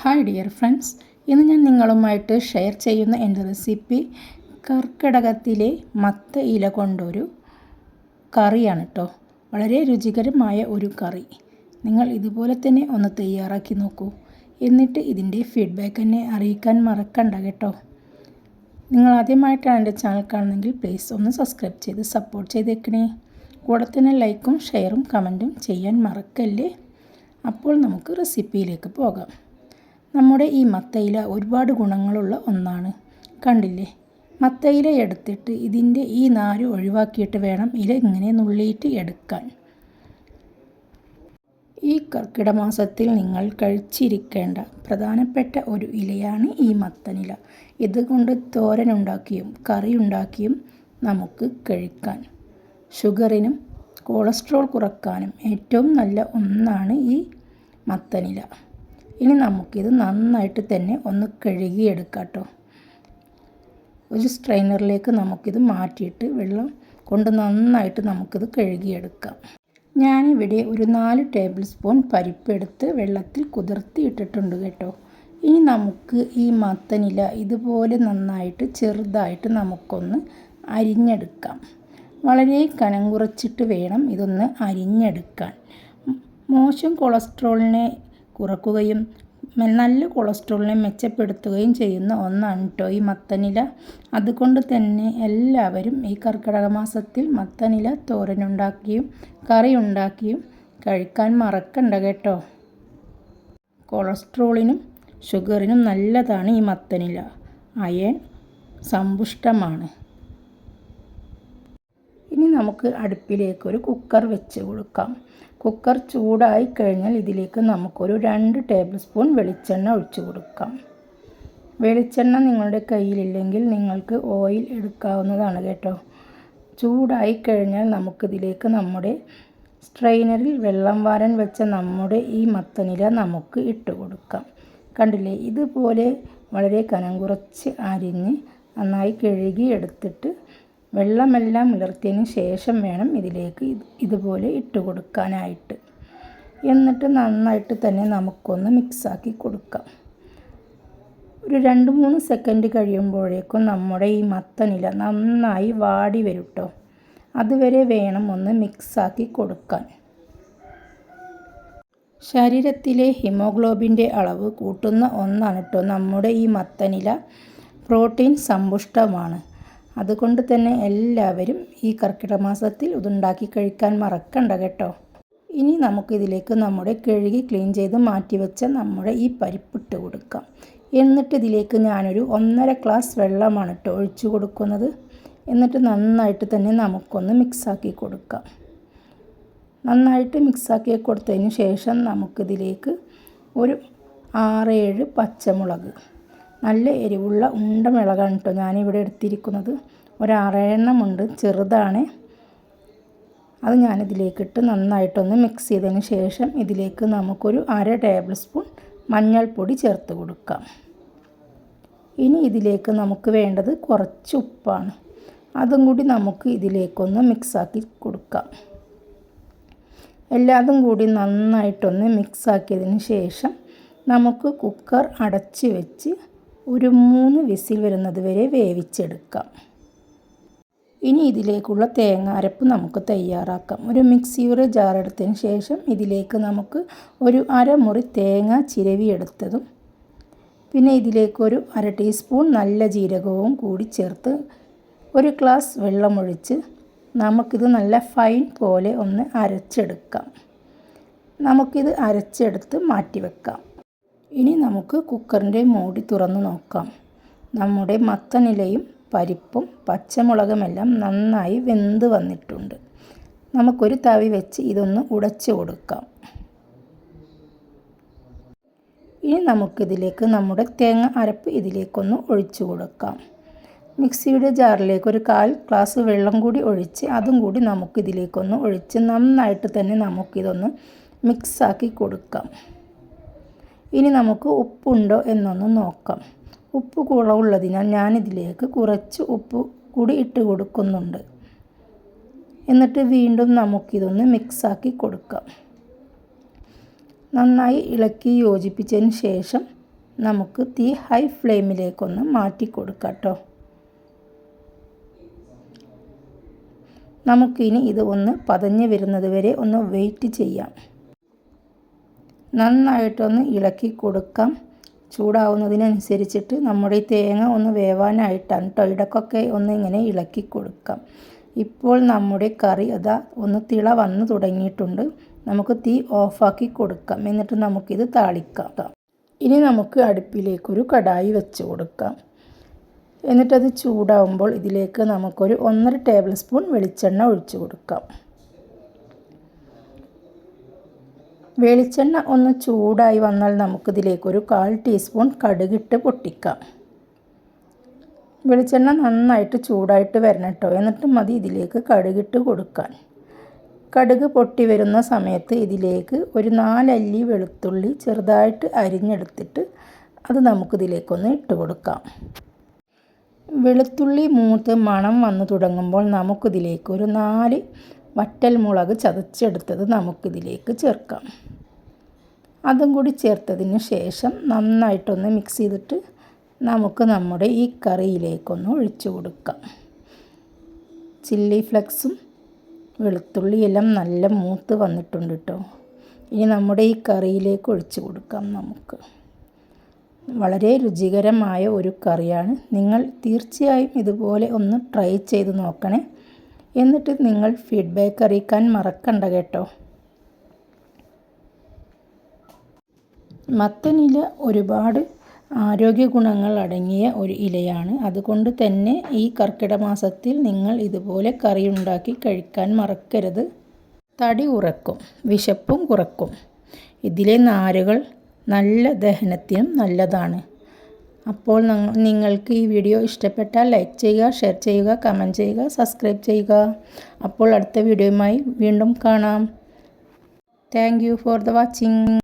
Hi dear friends ഇന്ന് ഞാൻ നിങ്ങളുമായിട്ട് ഷെയർ ചെയ്യുന്ന എന്റെ റെസിപ്പി കർക്കിടകത്തിലെ മത്ത ഇല കൊണ്ടൊരു കറിയാണ് കേട്ടോ വളരെ രുചികരമായ ഒരു കറി. നിങ്ങൾ ഇതുപോലെ തന്നെ ഒന്ന് തയ്യാറാക്കി നോക്കൂ. എന്നിട്ട് ഇതിന്റെ ഫീഡ്ബാക്ക് എന്നെ അറിയിക്കാൻ മറക്കണ്ട കേട്ടോ. നിങ്ങൾ ആദ്യമായിട്ടാണ് എന്റെ ചാനൽ കാണുന്നെങ്കിൽ പ്ലീസ് ഒന്ന് സബ്സ്ക്രൈബ് ചെയ്ത് സപ്പോർട്ട് ചെയ്തേക്കണേ. കൂടെ തന്നെ ലൈക്കും ഷെയറും കമന്റും ചെയ്യാൻ മറക്കല്ലേ? അപ്പോൾ നമുക്ക് റെസിപ്പിയിലേക്ക് പോകാം. നമ്മുടെ ഈ മത്തയില ഒരുപാട് ഗുണങ്ങളുള്ള ഒന്നാണ്. കണ്ടില്ലേ? മത്തയില എടുത്തിട്ട് ഇതിന്റെ ഈ നാര് ഒഴിവാക്കിയിട്ട് വേണം ഇല ഇങ്ങനെ നുള്ളിയിട്ട് എടുക്കാൻ. ഈ കർക്കിട മാസത്തിൽ നിങ്ങൾ കഴിച്ചിരിക്കേണ്ട പ്രധാനപ്പെട്ട ഒരു ഇലയാണ് ഈ മത്തനില. ഇതുകൊണ്ട് തോരൻ ഉണ്ടാക്കിയും കറി ഉണ്ടാക്കിയും നമുക്ക് കഴിക്കാൻ. ഷുഗറിനും കൊളസ്ട്രോൾ കുറക്കാനും ഏറ്റവും നല്ല ഒന്നാണ് ഈ മത്തനില. ഇനി നമുക്കിത് നന്നായിട്ട് തന്നെ ഒന്ന് കഴുകിയെടുക്കാം കേട്ടോ ഒരു സ്ട്രെയിനറിലേക്ക് നമുക്കിത് മാറ്റിയിട്ട് വെള്ളം കൊണ്ട് നന്നായിട്ട് നമുക്കിത് കഴുകിയെടുക്കാം. ഞാനിവിടെ ഒരു നാല് ടേബിൾ സ്പൂൺ പരിപ്പെടുത്ത് വെള്ളത്തിൽ കുതിർത്തി ഇട്ടിട്ടുണ്ട് കേട്ടോ. ഇനി നമുക്ക് ഈ മത്തനില ഇതുപോലെ നന്നായിട്ട് ചെറുതായിട്ട് നമുക്കൊന്ന് അരിഞ്ഞെടുക്കാം. വളരെ കനം കുറച്ചിട്ട് വേണം ഇതൊന്ന് അരിഞ്ഞെടുക്കാൻ. മോശം കൊളസ്ട്രോളിനെ കുറക്കുകയും നല്ല കൊളസ്ട്രോളിനെ മെച്ചപ്പെടുത്തുകയും ചെയ്യുന്ന ഒന്നാണ് കേട്ടോ ഈ മത്തനില അതുകൊണ്ട് തന്നെ എല്ലാവരും ഈ കർക്കിടക മാസത്തിൽ മത്തനില തോരനുണ്ടാക്കിയും കറി ഉണ്ടാക്കിയും കഴിക്കാൻ മറക്കണ്ട കേട്ടോ. കൊളസ്ട്രോളിനും ഷുഗറിനും നല്ലതാണ് ഈ മത്തനില. അയൺ സമ്പുഷ്ടമാണ്. ഇനി നമുക്ക് അടുപ്പിലേക്ക് ഒരു കുക്കർ വെച്ച് കൊടുക്കാം. കുക്കർ ചൂടായി കഴിഞ്ഞാൽ ഇതിലേക്ക് നമുക്കൊരു രണ്ട് ടേബിൾ സ്പൂൺ വെളിച്ചെണ്ണ ഒഴിച്ചു കൊടുക്കാം. വെളിച്ചെണ്ണ നിങ്ങളുടെ കയ്യിലില്ലെങ്കിൽ നിങ്ങൾക്ക് ഓയിൽ എടുക്കാവുന്നതാണ് കേട്ടോ. ചൂടായി കഴിഞ്ഞാൽ നമുക്കിതിലേക്ക് നമ്മുടെ സ്ട്രെയിനറിൽ വെള്ളം വാരാൻ വെച്ച നമ്മുടെ ഈ മത്തനില നമുക്ക് ഇട്ട് കൊടുക്കാം. കണ്ടില്ലേ? ഇതുപോലെ വളരെ കനം കുറച്ച് അരിഞ്ഞ് നന്നായി കഴുകി എടുത്തിട്ട് വെള്ളമെല്ലാം ഉലർത്തിയതിന് ശേഷം വേണം ഇതിലേക്ക് ഇതുപോലെ ഇട്ട് കൊടുക്കാനായിട്ട്. എന്നിട്ട് നന്നായിട്ട് തന്നെ നമുക്കൊന്ന് മിക്സാക്കി കൊടുക്കാം. ഒരു രണ്ട് മൂന്ന് സെക്കൻഡ് കഴിയുമ്പോഴേക്കും നമ്മുടെ ഈ മത്തനില നന്നായി വാടി വരും കേട്ടോ അതുവരെ വേണം ഒന്ന് മിക്സാക്കി കൊടുക്കാൻ. ശരീരത്തിലെ ഹിമോഗ്ലോബിന്റെ അളവ് കൂട്ടുന്ന ഒന്നാണ് കേട്ടോ നമ്മുടെ ഈ മത്തനില. പ്രോട്ടീൻ സമ്പുഷ്ടമാണ്. അതുകൊണ്ട് തന്നെ എല്ലാവരും ഈ കർക്കിടക മാസത്തിൽ ഇതുണ്ടാക്കി കഴിക്കാൻ മറക്കണ്ട കേട്ടോ. ഇനി നമുക്കിതിലേക്ക് നമ്മുടെ കഴുകി ക്ലീൻ ചെയ്ത് മാറ്റി വെച്ച നമ്മുടെ ഈ പരിപ്പിട്ട് കൊടുക്കാം. എന്നിട്ട് ഇതിലേക്ക് ഞാനൊരു ഒന്നര ഗ്ലാസ് വെള്ളമാണ് കേട്ടോ ഒഴിച്ചു കൊടുക്കുന്നത്. എന്നിട്ട് നന്നായിട്ട് തന്നെ നമുക്കൊന്ന് മിക്സാക്കി കൊടുക്കാം. നന്നായിട്ട് മിക്സാക്കി കൊടുത്തതിന് ശേഷം നമുക്കിതിലേക്ക് ഒരു ആറേഴ് പച്ചമുളക് നല്ല എരിവുള്ള ഉണ്ട മിളകാണ് കേട്ടോ ഞാനിവിടെ എടുത്തിരിക്കുന്നത്. ഒരാറെണ്ണമുണ്ട് ചെറുതാണ്. അത് ഞാനിതിലേക്കിട്ട് നന്നായിട്ടൊന്ന് മിക്സ് ചെയ്തതിന് ശേഷം ഇതിലേക്ക് നമുക്കൊരു അര ടേബിൾ സ്പൂൺ മഞ്ഞൾപ്പൊടി ചേർത്ത് കൊടുക്കാം. ഇനി ഇതിലേക്ക് നമുക്ക് വേണ്ടത് കുറച്ച് ഉപ്പാണ്. അതും കൂടി നമുക്ക് ഇതിലേക്കൊന്ന് മിക്സാക്കി കൊടുക്കാം. എല്ലാതും കൂടി നന്നായിട്ടൊന്ന് മിക്സാക്കിയതിന് ശേഷം നമുക്ക് കുക്കർ അടച്ച് വെച്ച് ഒരു മൂന്ന് വിസിൽ വരുന്നത് വരെ വേവിച്ചെടുക്കാം. ഇനി ഇതിലേക്കുള്ള തേങ്ങ അരപ്പ് നമുക്ക് തയ്യാറാക്കാം. ഒരു മിക്സിയുടെ ജാർ എടുത്തതിന് ശേഷം ഇതിലേക്ക് നമുക്ക് ഒരു അരമുറി തേങ്ങ ചിരവിയെടുത്തതും പിന്നെ ഇതിലേക്കൊരു അര ടീസ്പൂൺ നല്ല ജീരകവും കൂടി ചേർത്ത് ഒരു ഗ്ലാസ് വെള്ളമൊഴിച്ച് നമുക്കിത് നല്ല ഫൈൻ പോലെ ഒന്ന് അരച്ചെടുക്കാം. നമുക്കിത് അരച്ചെടുത്ത് മാറ്റി വെക്കാം ഇനി നമുക്ക് കുക്കറിന്റെ മൂടി തുറന്ന് നോക്കാം. നമ്മുടെ മത്തനിലയും പരിപ്പും പച്ചമുളകുമെല്ലാം നന്നായി വെന്ത് വന്നിട്ടുണ്ട്. നമുക്കൊരു തവി വെച്ച് ഇതൊന്ന് ഉടച്ചു കൊടുക്കാം. ഇനി നമുക്കിതിലേക്ക് നമ്മുടെ തേങ്ങ അരപ്പ് ഇതിലേക്കൊന്ന് ഒഴിച്ചു കൊടുക്കാം. മിക്സിയുടെ ജാറിലേക്ക് ഒരു കാൽ ഗ്ലാസ് വെള്ളം കൂടി ഒഴിച്ച് അതും കൂടി നമുക്കിതിലേക്കൊന്ന് ഒഴിച്ച് നന്നായിട്ട് തന്നെ നമുക്കിതൊന്ന് മിക്സാക്കി കൊടുക്കാം. ഇനി നമുക്ക് ഉപ്പുണ്ടോ എന്നൊന്ന് നോക്കാം. ഉപ്പ് കുറവുള്ളതിനാൽ ഞാനിതിലേക്ക് കുറച്ച് ഉപ്പ് കൂടി ഇട്ട് കൊടുക്കുന്നുണ്ട്. എന്നിട്ട് വീണ്ടും നമുക്കിതൊന്ന് മിക്സാക്കി കൊടുക്കാം. നന്നായി ഇളക്കി യോജിപ്പിച്ചതിന് ശേഷം നമുക്ക് തീ ഹൈ ഫ്ലെയിമിലേക്കൊന്ന് മാറ്റി കൊടുക്കാം കേട്ടോ. നമുക്കിനി ഇത് ഒന്ന് പതഞ്ഞ് വരുന്നത് വരെ ഒന്ന് വെയിറ്റ് ചെയ്യാം. നന്നായിട്ടൊന്ന് ഇളക്കി കൊടുക്കാം. ചൂടാവുന്നതിനനുസരിച്ചിട്ട് നമ്മുടെ ഈ തേങ്ങ ഒന്ന് വേവാനായിട്ടാണ് കേട്ടോ ഇടക്കൊക്കെ ഒന്ന് ഇങ്ങനെ ഇളക്കി കൊടുക്കാം. ഇപ്പോൾ നമ്മുടെ കറി അതാ ഒന്ന് തിള വന്നു തുടങ്ങിയിട്ടുണ്ട്. നമുക്ക് തീ ഓഫാക്കി കൊടുക്കാം. എന്നിട്ട് നമുക്കിത് താളിക്കാം ഇനി നമുക്ക് അടുപ്പിലേക്കൊരു കടായി വെച്ച് കൊടുക്കാം. എന്നിട്ടത് ചൂടാവുമ്പോൾ ഇതിലേക്ക് നമുക്കൊരു ഒന്നര ടേബിൾ സ്പൂൺ വെളിച്ചെണ്ണ ഒഴിച്ചു കൊടുക്കാം. വെളിച്ചെണ്ണ ഒന്ന് ചൂടായി വന്നാൽ നമുക്കിതിലേക്കൊരു കാൽ ടീസ്പൂൺ കടുകിട്ട് പൊട്ടിക്കാം. വെളിച്ചെണ്ണ നന്നായിട്ട് ചൂടായിട്ട് വരണം കേട്ടോ എന്നിട്ട് മതി ഇതിലേക്ക് കടുകിട്ട് കൊടുക്കാൻ. കടുക് പൊട്ടി വരുന്ന സമയത്ത് ഇതിലേക്ക് ഒരു നാലല്ലി വെളുത്തുള്ളി ചെറുതായിട്ട് അരിഞ്ഞെടുത്തിട്ട് അത് നമുക്കിതിലേക്കൊന്ന് ഇട്ട് കൊടുക്കാം. വെളുത്തുള്ളി മൂത്ത് മണം വന്നു തുടങ്ങുമ്പോൾ നമുക്കിതിലേക്ക് ഒരു നാല് വറ്റൽ മുളക് ചതച്ചെടുത്തത് നമുക്കിതിലേക്ക് ചേർക്കാം. അതും കൂടി ചേർത്തതിന് ശേഷം നന്നായിട്ടൊന്ന് മിക്സ് ചെയ്തിട്ട് നമുക്ക് നമ്മുടെ ഈ കറിയിലേക്കൊന്ന് ഒഴിച്ചു കൊടുക്കാം. ചില്ലി ഫ്ലെക്സും വെളുത്തുള്ളിയെല്ലാം നല്ല മൂത്ത് വന്നിട്ടുണ്ട് കേട്ടോ ഇനി നമ്മുടെ ഈ കറിയിലേക്ക് ഒഴിച്ചു കൊടുക്കാം നമുക്ക്. വളരെ രുചികരമായ ഒരു കറിയാണ്. നിങ്ങൾ തീർച്ചയായും ഇതുപോലെ ഒന്ന് ട്രൈ ചെയ്ത് നോക്കണേ. എന്നിട്ട് നിങ്ങൾ ഫീഡ്ബാക്ക് അറിയിക്കാൻ മറക്കണ്ട കേട്ടോ. മത്തനില ഒരുപാട് ആരോഗ്യ ഗുണങ്ങൾ അടങ്ങിയ ഒരു ഇലയാണ്. അതുകൊണ്ട് തന്നെ ഈ കർക്കിട മാസത്തിൽ നിങ്ങൾ ഇതുപോലെ കറി ഉണ്ടാക്കി കഴിക്കാൻ മറക്കരുത്. തടി ഉറക്കും വിശപ്പും കുറക്കും. ഇതിലെ നാരുകൾ നല്ല ദഹനത്തിനും നല്ലതാണ്. അപ്പോൾ നിങ്ങൾക്ക് ഈ വീഡിയോ ഇഷ്ടപ്പെട്ടാൽ ലൈക്ക് ചെയ്യുക ഷെയർ ചെയ്യുക കമന്റ് ചെയ്യുക സബ്സ്ക്രൈബ് ചെയ്യുക. അപ്പോൾ അടുത്ത വീഡിയോയുമായി വീണ്ടും കാണാം. Thank for the watching